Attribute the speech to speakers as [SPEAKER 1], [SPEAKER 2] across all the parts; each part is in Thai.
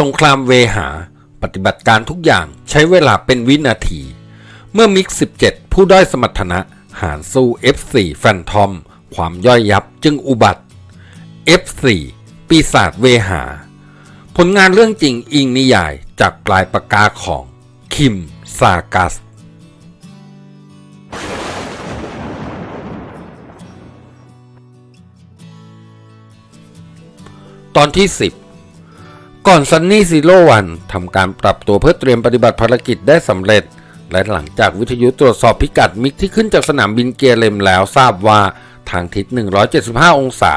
[SPEAKER 1] สงครามเวหา ปฏิบัติการทุกอย่างใช้เวลาเป็นวินาที เมื่อมิก 17 ผู้ด้อยสมรรถนะ หารสู้ F4 แฟนทอม ความย่อยยับจึงอุบัติ F4 ปีศาจเวหา ผลงานเรื่องจริงอิงนิยายจากปลายปากกาของ คิม ซากัส ตอนที่ 10 ก่อนซันนี่ซีโร่วันทำการปรับตัวเพื่อเตรียมปฏิบัติภารกิจได้สำเร็จ และหลังจากวิทยุตรวจสอบพิกัดมิกที่ขึ้นจากสนามบินเกียเลมแล้วทราบว่าทางทิศ 175 องศา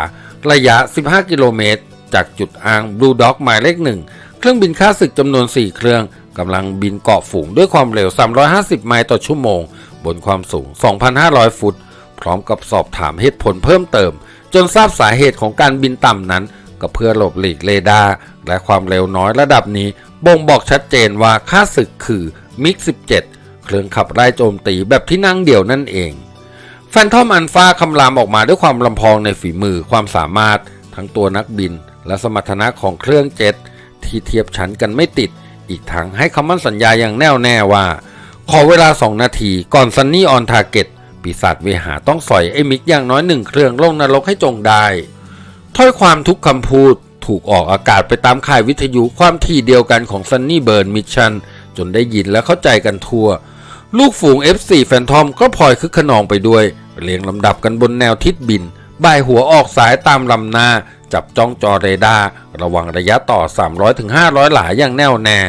[SPEAKER 1] ระยะ 15 กิโลเมตร จากจุดอ้างบลูด็อกหมายเลขหนึ่งเครื่องบินค่าศึกจำนวน 4 เครื่องกำลังบินเกาะฝูงด้วยความเร็ว 350 ไมล์ต่อชั่วโมง บนความสูง 2,500 ฟุต พร้อมกับสอบถามเหตุผลเพิ่มเติม จนทราบสาเหตุของการบินต่ำนั้น ก็เพื่อหลบหลีกเรดาร์และความเร็วน้อยระดับนี้ บ่งบอกชัดเจนว่าค่าศึกคือมิก 17 เครื่องขับไล่โจมตีแบบที่นั่งเดี่ยวนั่นเอง แฟนทอมอันฟาคำรามออกมาด้วยความลำพองในฝีมือความสามารถทั้งตัวนักบิน และสมรรถนะของเครื่องเจ็ตที่เทียบชั้นกันไม่ติด อีกทั้งให้คำมั่นสัญญาอย่างแน่วแน่ว่า ขอเวลา 2 นาทีก่อนซันนี่ออนทาร์เก็ตปีศาจเวหาต้องสอยไอ้มิกอย่างน้อยหนึ่งเครื่องลงนรกให้จงได้ ถ้อยความทุกคำพูดถูกออกอากาศไปตามข่ายวิทยุความถี่เดียวกันของซันนี่เบิร์นมิชชั่นจนได้ยินและเข้าใจกันทั่ว ลูกฝูง F4 แฟนทอมก็พลอยคึกขนองไปด้วย เรียงลำดับกันบนแนวทิศบิน บ่ายหัวออกสายตามลำหน้า จับจ้องจอเรดาร์ระวังระยะต่อ 300-500 หลาอย่างแน่วแน่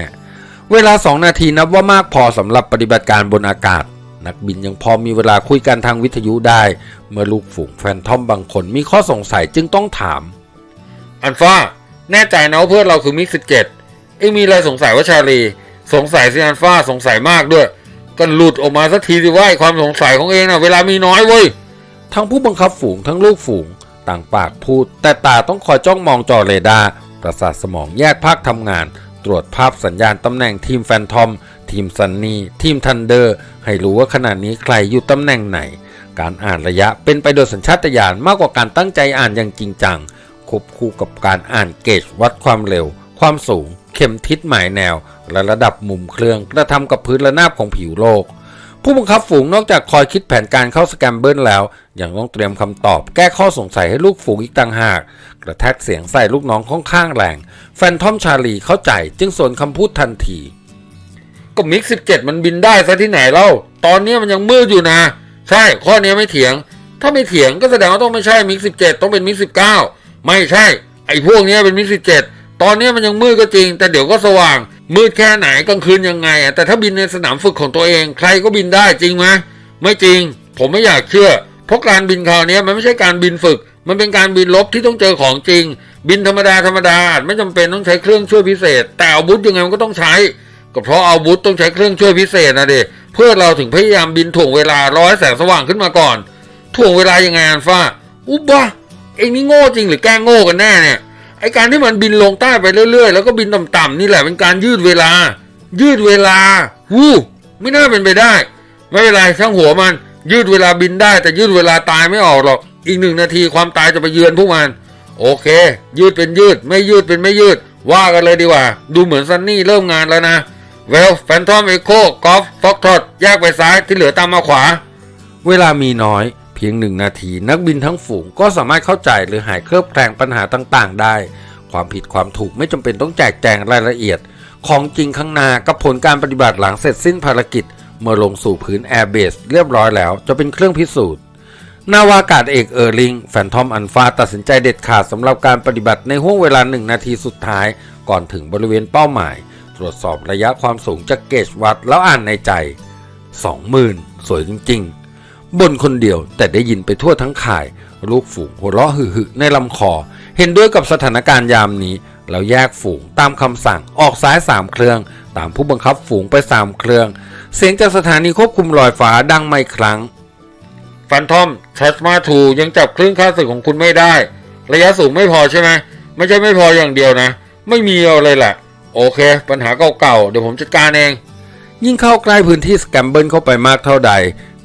[SPEAKER 1] เวลา 2 นาทีนับว่ามากพอสำหรับปฏิบัติการบนอากาศ นักบินยังพอมีเวลาคุยกันทางวิทยุได้ เมื่อลูกฝูงแฟนทอมบางคนมีข้อสงสัยจึงต้องถาม อันฟ้า แน่ใจนะว่าเพื่อนเราคือมิกสิบเจ็ดเอ็งมีอะไรสงสัยว่าชาลี สงสัยสิอันฟ้าสงสัยมากด้วยก็หลุดออกมาสักทีสิว่าไอ้ความสงสัยของเองนะเวลามีน้อยเว้ยทั้งผู้บังคับฝูงทั้งลูกฝูง ต่างปากพูด แต่ตาต้องคอยจ้องมองจอเรดาร์ประสาทสมองแยกภาคทำงาน ตรวจภาพสัญญาณตำแหน่งทีมแฟนทอม ทีมซันนี่ทีมทันเดอร์ให้รู้ว่าขณะนี้ใครอยู่ตำแหน่งไหน การอ่านระยะเป็นไปโดยสัญชาตญาณมากกว่าการตั้งใจอ่านอย่างจริงจังควบคู่กับการอ่านเกจวัดความเร็ว ความสูง เข็มทิศหมายแนว และระดับมุมเครื่องกระทำกับพื้นระนาบของผิวโลก ผู้บังคับฝูงนอกจากคอยคิดแผนการเข้าสแกมเบิลแล้ว ยังต้องเตรียมคำตอบแก้ข้อสงสัยให้ลูกฝูงอีกต่างหาก กระแทกเสียงใส่ลูกน้องค่อนข้างแรง แฟนทอมชาลีเข้าใจจึงสวนคำพูดทันที ก็มิกสิบเจ็ดมันบินได้ซะที่ไหนเล่า ตอนนี้มันยังมืดอยู่นะ ใช่ข้อนี้ไม่เถียง ถ้าไม่เถียงก็แสดงว่าต้องไม่ใช่มิกสิบเจ็ดต้องเป็นมิกสิบเก้าไม่ใช่ ไอ้พวกนี้เป็นมิกสิบเจ็ดตอนนี้มันยังมืดก็จริง แต่เดี๋ยวก็สว่าง มืดแค่ไหนกลางคืนยังไงอะแต่ถ้าบินในสนามฝึกของตัวเอง ใครก็บินได้จริงไหมไม่จริง ผมไม่อยากเชื่อเพราะการบินคราวนี้มันไม่ใช่การบินฝึก มันเป็นการบินลบที่ต้องเจอของจริง บินธรรมดาธรรมดาไม่จำเป็นต้องใช้เครื่องช่วยพิเศษ แต่อาวุธยังไงมันก็ต้องใช้ ก็เพราะอาวุธต้องใช้เครื่องช่วยพิเศษนะเด็เพื่อเราถึงพยายามบินถ่วงเวลาร้อยแสงสว่างขึ้นมาก่อน ถ่วงเวลายังไงอันฟ้า อุบะเอ็งนี่โง่จริงหรือแกล้งโง่กันแน่เนี่ยไอการที่มันบินลงใต้ไปเรื่อยๆ แล้วก็บินต่ำๆนี่แหละเป็นการยืดเวลา ยืดเวลาวู้ไม่น่าเป็นไปได้ ไม่เป็นไรช่างหัวมัน ยืดเวลาบินได้ แต่ยืดเวลาตายไม่ออกหรอก อีกหนึ่งนาทีความตายจะไปเยือนพวกมัน โอเค ยืดเป็นยืด ไม่ยืดเป็นไม่ยืด ว่ากันเลยดีกว่า ดูเหมือนซันนี่เริ่มงานแล้วนะ เวลแฟนทอมเอโคกอล์ฟฟอกทอดแยกไปซ้ายที่เหลือตามมาขวา เวลามีน้อย เพียงหนึ่งนาที นักบินทั้งฝูงก็สามารถเข้าใจหรือหายเคลือบแคลงปัญหาต่างๆ ได้ ความผิดความถูกไม่จำเป็นต้องแจกแจงรายละเอียด ของจริงข้างหน้ากับผลการปฏิบัติหลังเสร็จสิ้นภารกิจ เมื่อลงสู่พื้นแอร์เบสเรียบร้อยแล้วจะเป็นเครื่องพิสูจน์นาวากาศเอกเออร์ลิงแฟนทอมอันฟาตัดสินใจเด็ดขาดสำหรับการปฏิบัติในห่วงเวลาหนึ่งนาทีสุดท้าย ก่อนถึงบริเวณเป้าหมาย ตรวจสอบระยะความสูงจากเกจวัดแล้วอ่านในใจ20,000สวยจริงๆ บนคนเดียวแต่ได้ยินไปทั่วทั้งข่าย ลูกฝูงหัวเราะหึ่ๆในลำคอ เห็นด้วยกับสถานการณ์ยามนี้ แล้วแยกฝูงตามคำสั่งออกซ้าย3เครื่อง ตามผู้บังคับฝูงไป3เครื่อง เสียงจากสถานีควบคุมลอยฟ้าดังไม่ครั้ง ฟันทอมทัสมาทูยังจับคลื่นค่าศึกของคุณไม่ได้ ระยะสูงไม่พอใช่ไหมไม่ใช่ไม่พออย่างเดียวนะ ไม่มีอาเลยแหละ โอเค ปัญหาเก่าๆ เดี๋ยวผมจัดการเอง ยิ่งเข้าใกล้พื้นที่สแกมเบิลเข้าไปมากเท่าใด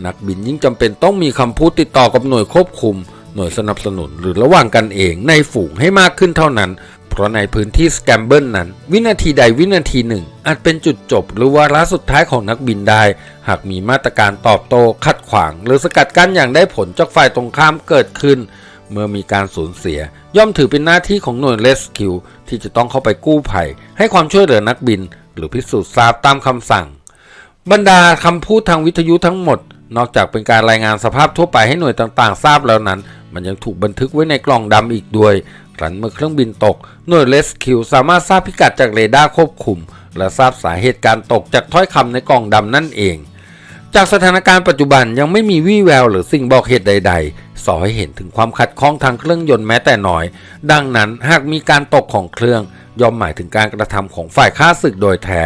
[SPEAKER 1] นักบินยิ่งจำเป็นต้องมีคำพูดติดต่อกับหน่วยควบคุม หน่วยสนับสนุนหรือระหว่างกันเองในฝูงให้มากขึ้นเท่านั้น เพราะในพื้นที่สแกมเบิลนั้น วินาทีใดวินาทีหนึ่ง อาจเป็นจุดจบหรือวาระสุดท้ายของนักบินได้ หากมีมาตรการตอบโต้ขัดขวาง หรือสกัดกั้นอย่างได้ผลจากฝ่ายตรงข้ามเกิดขึ้น เมื่อมีการสูญเสีย ย่อมถือเป็นหน้าที่ของหน่วยเลสคิวที่จะต้องเข้าไปกู้ภัย ให้ความช่วยเหลือนักบิน หรือพิสูจน์ทราบตามคำสั่ง บรรดาคำพูดทางวิทยุทั้งหมด นอกจากเป็นการรายงานสภาพทั่วไปให้หน่วยต่างๆ ทราบแล้วนั้น มันยังถูกบันทึกไว้ในกล่องดำอีกด้วยครั้นเมื่อเครื่องบินตก หน่วยเลสคิวสามารถทราบพิกัดจากเรดาร์ควบคุม และทราบสาเหตุการตกจากถ้อยคำในกล่องดำนั่นเอง จากสถานการณ์ปัจจุบันยังไม่มีวี่แววหรือสิ่งบอกเหตุใด ๆ สอให้เห็นถึงความขัดข้องทางเครื่องยนต์แม้แต่น้อย ดังนั้นหากมีการตกของเครื่องย่อมหมายถึงการกระทำของฝ่ายข้าศึกโดยแท้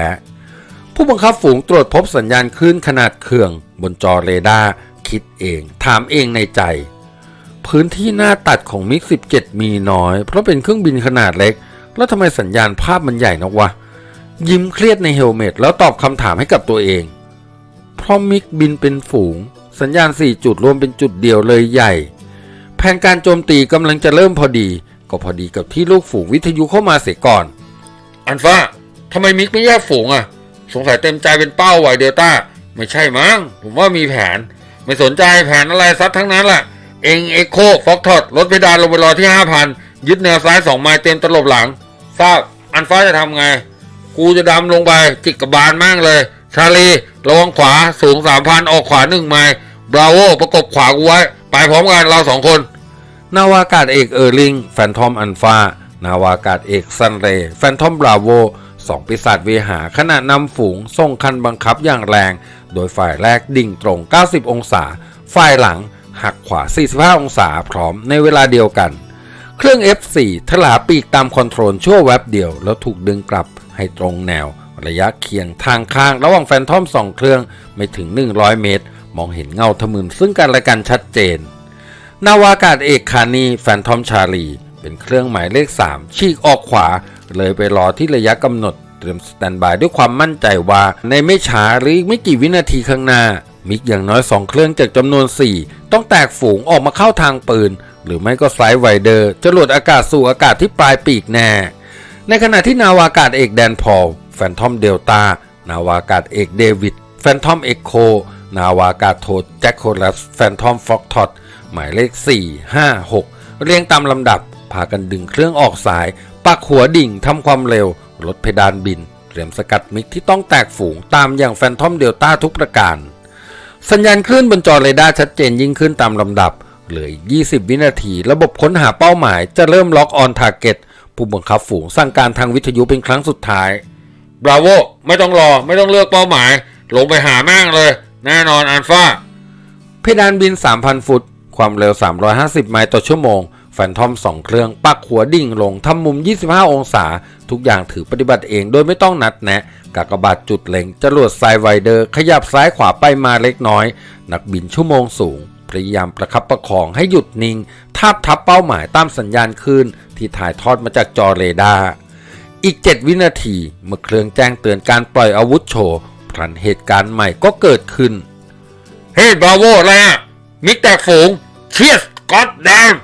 [SPEAKER 1] ผู้บังคับฝูงตรวจพบสัญญาณคลื่นขนาดเครื่อง บนจอเรดาร์คิดเอง ถามเองในใจ พื้นที่หน้าตัดของมิก 17 มีน้อย เพราะเป็นเครื่องบินขนาดเล็ก แล้วทำไมสัญญาณภาพมันใหญ่นักวะ ยิ้มเครียดในเฮลเมตแล้วตอบคำถามให้กับตัวเอง เพราะมิกบินเป็นฝูง สัญญาณ 4 จุดรวมเป็นจุดเดียวเลยใหญ่ แผนการโจมตีกำลังจะเริ่มพอดี ก็พอดีกับที่ลูกฝูงวิทยุเข้ามาเสียก่อน อันฟ้าทำไมมิกไม่แยกฝูงอะ สงสัยเต็มใจเป็นเป้าไวเดลต้า ไม่ใช่มั้งผมว่ามีแผน ไม่สนใจแผนอะไรซัดทั้งนั้นแหละเองเอ็กโคฟอกทอดลดเพดานลงไปรอที่ 5,000 ยึดแนวซ้าย 2 ไมล์เต็มตลบหลังทราบอันฟ้าจะทำไง กูจะดำลงไปจิกกระบาลมั่งเลย ชาลีระวังขวาสูง3,000ออกขวา1ไมล์บราโวประกบขวากูไว้ ไปพร้อมกันเราสองคน นาวากาศเอกเออร์ลิง แฟนทอมอันฟานาวากาศเอกซันเรแฟนทอมบราโวสองปีศาจเวหาขณะนำฝูงส่งคันบังคับอย่างแรง โดยฝ่ายแรกดิ่งตรง 90 องศา ฝ่ายหลังหักขวา 45 องศาพร้อมในเวลาเดียวกัน เครื่อง F4 ทลาปีกตามคอนโทรลชั่วแวบเดียวแล้วถูกดึงกลับให้ตรงแนว ระยะเคียงทางข้างระหว่างแฟนทอมสองเครื่องไม่ถึง 100 เมตร มองเห็นเงาทะมึนซึ่งกันและกันชัดเจน นาวากาศเอกคานีแฟนทอมชาลี เป็นเครื่องหมายเลข 3 ฉีกออกขวา เลยไปรอที่ระยะกำหนด เตรียมสแตนบายด้วยความมั่นใจว่า ในไม่ช้าหรือไม่กี่วินาทีข้างหน้า มิกอย่างน้อย 2 เครื่องจากจำนวน 4 ต้องแตกฝูงออกมาเข้าทางปืน หรือไม่ก็ไซด์ไวเดอร์จรวดอากาศสู่อากาศที่ปลายปีกแน่ในขณะที่นาวากาศเอกแดนพอล แฟนทอมเดลตานาวากาศเอกเดวิด แฟนทอมเอ็กโคนาวากาศโทแจ็คโคลัส แฟนทอมฟ็อกทอดหมายเลข 4 5 6 เรียงตามลำดับ พากันดึงเครื่องออกสาย ปักหัวดิ่งทำความเร็ว ลดเพดานบิน เตรียมสกัดมิกที่ต้องแตกฝูงตามอย่างแฟนทอมเดลต้าทุกประการ สัญญาณคลื่นบนจอเรดาร์ชัดเจนยิ่งขึ้นตามลำดับ เหลืออีก 20 วินาที ระบบค้นหาเป้าหมายจะเริ่มล็อกออนทาร์เก็ตผู้บังคับฝูงสั่งการทางวิทยุเป็นครั้งสุดท้าย บราโวไม่ต้องรอไม่ต้องเลือกเป้าหมาย ลงไปหาแม่งเลย แน่นอนอัลฟาเพดานบิน 3,000 ฟุต ความเร็ว 350 ไมล์ต่อชั่วโมงแฟนทอม2เครื่อง ปักหัวดิ่งลงทำมุม 25 องศา ทุกอย่างถือปฏิบัติเองโดยไม่ต้องนัดแนะ กากบาดจุดเล็งจรวดไซไวเดอร์ ขยับซ้ายขวาไปมาเล็กน้อย นักบินชั่วโมงสูง พยายามประคับประคองให้หยุดนิ่ง ทาบทับเป้าหมายตามสัญญาณคลื่นที่ถ่ายทอดมาจากจอเรดาร์ อีก 7 วินาที เมื่อเครื่องแจ้งเตือนการปล่อยอาวุธโชว์พลันเหตุการณ์ใหม่ก็เกิดขึ้น เฮ้บราโวล่ะมิกแตกฝูงเชียสก็อดแดม